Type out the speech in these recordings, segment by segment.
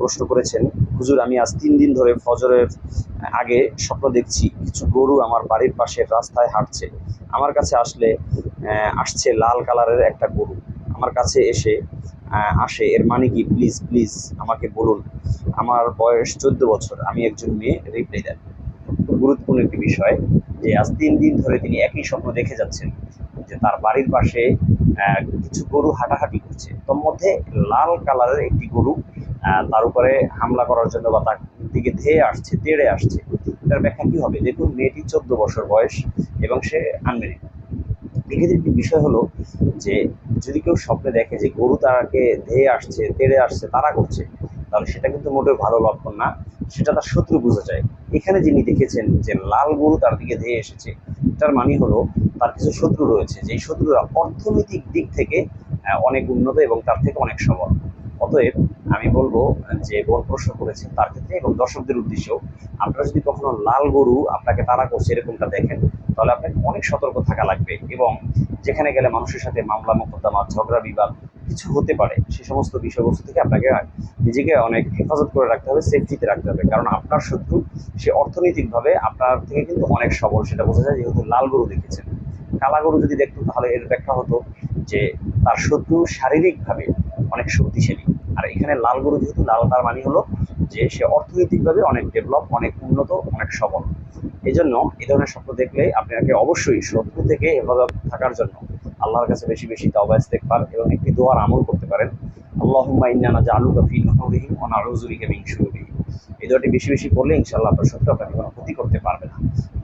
প্রশ্ন করেছেন, হুজুর, আমি আজ তিন দিন ধরে ফজরের আগে স্বপ্ন দেখছি, কিছু গরু আমার বাড়ির পাশের রাস্তায় হাঁটছে। আমার কাছে আসলে আসছে লাল কালারের একটা গরু। আমার কাছে এসে আসে, এর মানে কি? প্লিজ প্লিজ আমাকে বলুন। আমার বয়স চোদ্দ বছর, আমি একজন মেয়ে রিপ্লাই দেন। গুরুত্বপূর্ণ একটি বিষয় যে আজ তিন দিন ধরে তিনি একই স্বপ্ন দেখে যাচ্ছেন যে তার বাড়ির পাশে কিছু গরু হাঁটাহাঁটি করছে। তোর মধ্যে লাল কালারের একটি গরু তার উপরে হামলা করার জন্য বা তার দিকে ধেয়ে আসছে, তেড়ে আসছে, তার ব্যাখ্যা কি হবে? দেখুন, মেয়েটি চোদ্দ বছর বয়স এবং সে আনমেরিড এক্ষেত্রে একটি বিষয় হলো যে, যদি কেউ স্বপ্নে দেখে যে গরু তাকে ধেয়ে আসছে, তেড়ে আসছে, তারা করছে, তাহলে সেটা কিন্তু মোটেও ভালো লক্ষণ না। সেটা তার শত্রু বোঝা যায়। এখানে যিনি দেখেছেন যে লাল গরু তার দিকে ধেয়ে এসেছে, তার মানে হলো তার কিছু শত্রু রয়েছে। যেই শত্রুরা অর্থনৈতিক দিক থেকে অনেক উন্নত এবং তার থেকে অনেক সবল। অতএব আমি বলব যে বোন প্রশ্ন করেছেন তার ক্ষেত্রে এবং দর্শকদের উদ্দেশ্যেও আপনারা যদি কখনো লাল গরু আপনাকে তাড়া করছে এরকমটা দেখেন, তাহলে আপনাকে অনেক সতর্ক থাকা লাগবে এবং যেখানে গেলে মানুষের সাথে মামলা, মোকদ্দমা, ঝগড়া, বিবাদ কিছু হতে পারে, সে সমস্ত বিষয়বস্তু থেকে আপনাকে নিজেকে অনেক হেফাজত করে রাখতে হবে সেফটিতে রাখতে হবে। কারণ আপনার শত্রু, সে অর্থনৈতিকভাবে আপনার থেকে কিন্তু অনেক সবল, সেটা বোঝা যায় যেহেতু লাল গরু দেখেছেন। কালা গরু যদি দেখতো তাহলে এর ব্যাখ্যা হতো যে তার শত্রু শারীরিকভাবে অনেক শক্তিশালী। আর এখানে লাল গরু যেহেতু, লাল তার মানে হলো যে সে অর্থনৈতিকভাবে অনেক ডেভেলপ অনেক উন্নত, অনেক সবল। এই জন্য এই ধরনের স্বপ্ন দেখলে আপনাকে অবশ্যই শত্রু থেকে হেফাজত থাকার জন্য আল্লাহর কাছে বেশি বেশি তাওবা ইস্তেগফার এবং একটি দোয়ার আমল করতে পারেন। আল্লাহুম্মা ইন্না জালুকা ফি নুহুরিহিম ওয়া নাউযু বিকা মিন শুরুরিহিম এই দোয়াটি বেশি বেশি পড়লে ইনশাআল্লাহ আপনার শত্রু আপনাকে কোনো ক্ষতি করতে পারবে না।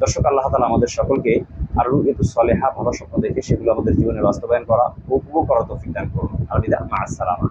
দর্শক, আল্লাহ তাআলা আমাদের সকলকে আর রুইয়াতু সলেহা, ভালো স্বপ্ন দেখে সেগুলো আমাদের জীবনে বাস্তবায়ন করা উপভোগ করা তৌফিক দান করুন। আলবিদা মা আসসালামা